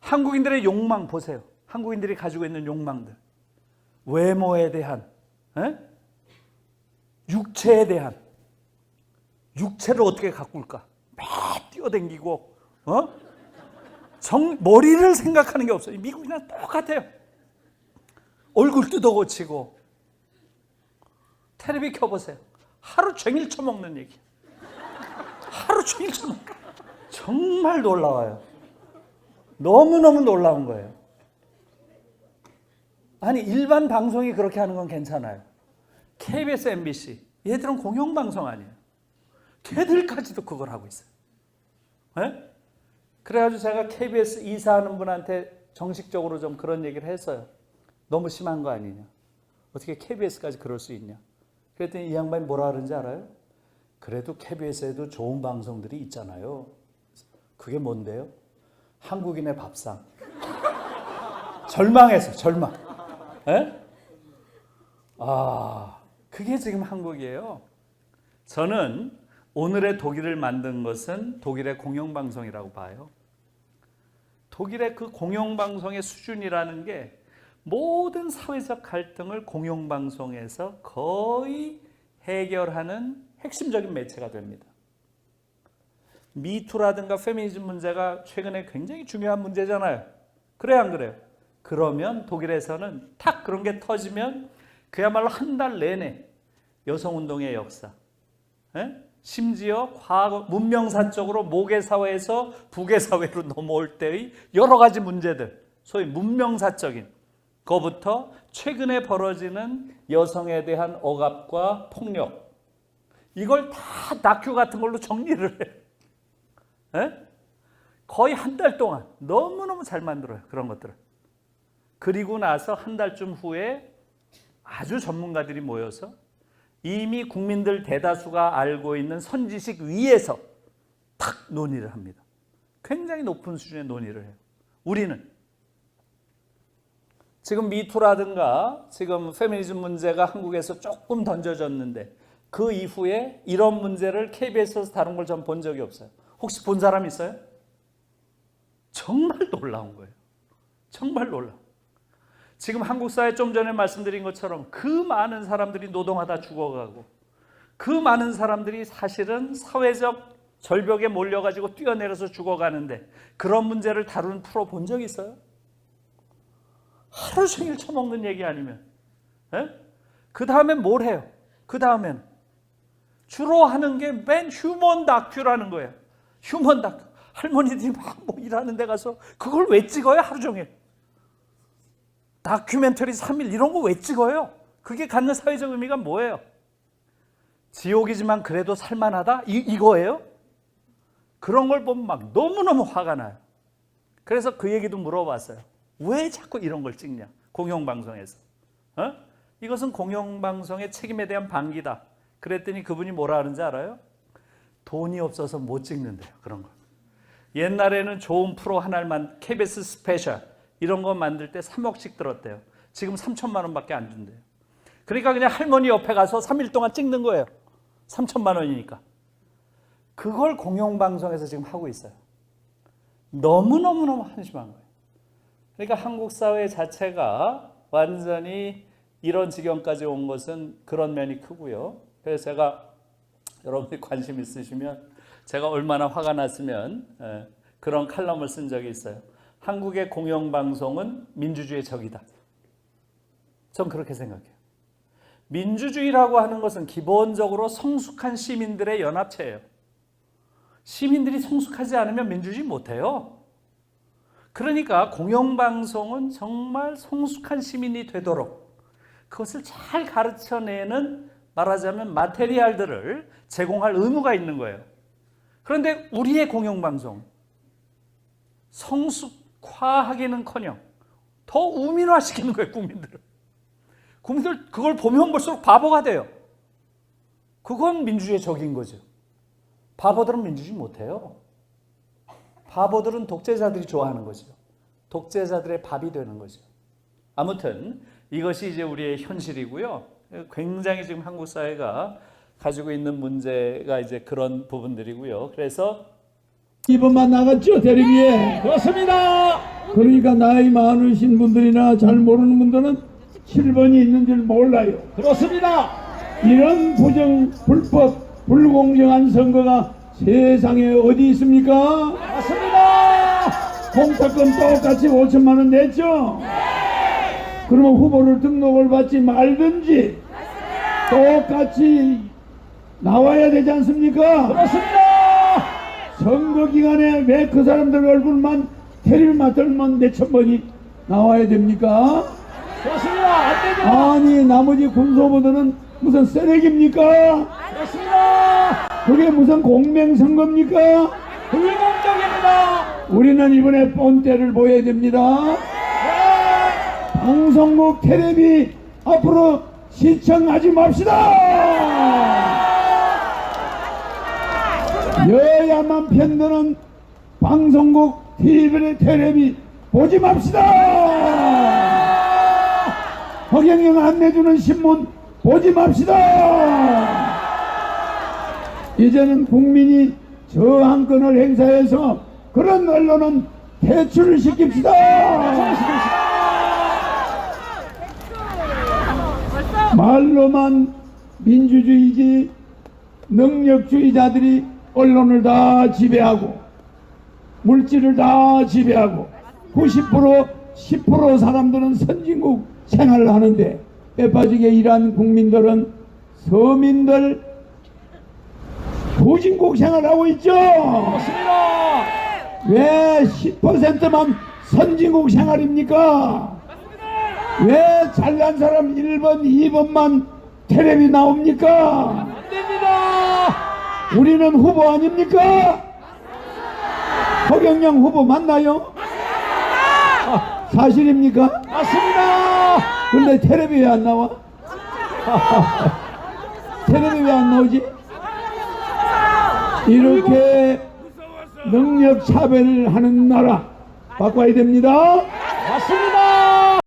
한국인들의 욕망 보세요. 한국인들이 가지고 있는 욕망들. 외모에 대한, 에? 육체에 대한, 육체를 어떻게 가꿀까? 매 뛰어댕기고, 어? 정, 머리를 생각하는 게 없어요. 미국이랑 똑같아요. 얼굴 뜯어 고치고, 텔레비 켜보세요. 하루 종일 처먹는 얘기. 하루 종일 처먹. 정말 놀라워요. 너무너무 놀라운 거예요. 아니 일반 방송이 그렇게 하는 건 괜찮아요. KBS, MBC 얘들은 공영방송 아니에요. 걔들까지도 그걸 하고 있어요. 예? 그래가지고 제가 KBS 이사하는 분한테 정식적으로 좀 그런 얘기를 했어요. 너무 심한 거 아니냐. 어떻게 KBS까지 그럴 수 있냐. 그랬더니 이 양반이 뭐라 그러는지 알아요? 그래도 KBS에도 좋은 방송들이 있잖아요. 그게 뭔데요? 한국인의 밥상. 절망했어, 절망. 에? 아, 그게 지금 한국이에요. 저는 오늘의 독일을 만든 것은 독일의 공영방송이라고 봐요. 독일의 그 공영방송의 수준이라는 게 모든 사회적 갈등을 공영방송에서 거의 해결하는 핵심적인 매체가 됩니다. 미투라든가 페미니즘 문제가 최근에 굉장히 중요한 문제잖아요. 그래 안 그래요? 그러면 독일에서는 탁 그런 게 터지면 그야말로 한 달 내내 여성 운동의 역사, 에? 심지어 과거 문명사적으로 모계 사회에서 부계 사회로 넘어올 때의 여러 가지 문제들, 소위 문명사적인 거부터 최근에 벌어지는 여성에 대한 억압과 폭력, 이걸 다 다큐 같은 걸로 정리를 해요. 에? 거의 한 달 동안 너무너무 잘 만들어요. 그런 것들을. 그리고 나서 한 달쯤 후에 아주 전문가들이 모여서 이미 국민들 대다수가 알고 있는 선지식 위에서 탁 논의를 합니다. 굉장히 높은 수준의 논의를 해요. 우리는 지금 미투라든가 지금 페미니즘 문제가 한국에서 조금 던져졌는데 그 이후에 이런 문제를 KBS에서 다룬 걸전 본 적이 없어요. 혹시 본 사람 있어요? 정말 놀라운 거예요. 정말 놀라. 지금 한국 사회 좀 전에 말씀드린 것처럼 그 많은 사람들이 노동하다 죽어가고 그 많은 사람들이 사실은 사회적 절벽에 몰려가지고 뛰어내려서 죽어가는데 그런 문제를 다루는 프로 본 적 있어요? 하루 종일 처먹는 얘기 아니면 그 다음엔 뭘 해요? 그 다음엔 주로 하는 게 맨 휴먼 다큐라는 거예요. 휴먼 다큐. 할머니들이 막 뭐 일하는 데 가서 그걸 왜 찍어요? 하루 종일. 다큐멘터리 3일 이런 거 왜 찍어요? 그게 갖는 사회적 의미가 뭐예요? 지옥이지만 그래도 살만하다? 이, 이거예요? 그런 걸 보면 막 너무너무 화가 나요. 그래서 그 얘기도 물어봤어요. 왜 자꾸 이런 걸 찍냐? 공영방송에서. 어? 이것은 공영방송의 책임에 대한 방기다. 그랬더니 그분이 뭐라 하는지 알아요? 돈이 없어서 못 찍는데요. 그런 거. 옛날에는 좋은 프로 하나만 KBS 스페셜 이런 거 만들 때 3억씩 들었대요. 지금 3천만 원밖에 안 준대요. 그러니까 그냥 할머니 옆에 가서 3일 동안 찍는 거예요. 3천만 원이니까. 그걸 공영방송에서 지금 하고 있어요. 너무너무너무 한심한 거예요. 그러니까 한국 사회 자체가 완전히 이런 지경까지 온 것은 그런 면이 크고요. 그래서 제가 여러분이 관심 있으시면 제가 얼마나 화가 났으면 예, 그런 칼럼을 쓴 적이 있어요. 한국의 공영방송은 민주주의의 적이다. 전 그렇게 생각해요. 민주주의라고 하는 것은 기본적으로 성숙한 시민들의 연합체예요. 시민들이 성숙하지 않으면 민주주의 못해요. 그러니까 공영방송은 정말 성숙한 시민이 되도록 그것을 잘 가르쳐내는 말하자면 마테리얼들을 제공할 의무가 있는 거예요. 그런데 우리의 공영방송 성숙화하기는커녕 더 우민화시키는 거예요 국민들을. 국민들 그걸 보면 볼수록 바보가 돼요. 그건 민주주의의 적인 거죠. 바보들은 민주주의 못해요. 바보들은 독재자들이 좋아하는 거죠. 독재자들의 밥이 되는 거죠. 아무튼 이것이 이제 우리의 현실이고요. 굉장히 지금 한국 사회가 가지고 있는 문제가 이제 그런 부분들이고요. 그래서 이번만 나갔죠 대리비에 그렇습니다 그러니까 나이 많으신 분들이나 잘 모르는 분들은 7번이 있는 줄 몰라요. 그렇습니다. 이런 부정, 불법, 불공정한 선거가 세상에 어디 있습니까? 맞습니다. 공탁금 똑같이 5천만 원 냈죠? 그러면 후보를 등록을 받지 말든지 똑같이 나와야 되지 않습니까? 그렇습니다. 선거 기간에 왜 그 사람들 얼굴만 테리를 맡들면 몇천 번이 나와야 됩니까? 그렇습니다. 안 되죠. 아니 나머지 군소부들은 무슨 쓰레기입니까? 그렇습니다. 그게 무슨 공명선거입니까? 불공정입니다. 우리는 이번에 본때를 보여야 됩니다. 네. 방송국 텔레비 앞으로 시청하지 맙시다. 여야만 편드는 방송국 TV 텔레비 보지 맙시다. 허경영 안 내주는 신문 보지 맙시다. 이제는 국민이 저항권을 행사해서 그런 언론은 퇴출을 시킵시다. 말로만 민주주의지 능력주의자들이 언론을 다 지배하고 물질을 다 지배하고 90% 10% 사람들은 선진국 생활을 하는데 빼빠지게 일한 국민들은 서민들 후진국 생활하고 있죠. 그렇습니다. 왜 10%만 선진국 생활입니까? 왜 잘난 사람 1번, 2번만 텔레비 나옵니까? 안 됩니다. 우리는 후보 아닙니까? 허경영 후보 맞나요? 아, 사실입니까? 맞습니다. 근데 텔레비 왜 안 나와? 텔레비 왜 안 나오지? 이렇게 능력 차별을 하는 나라 바꿔야 됩니다. 맞습니다.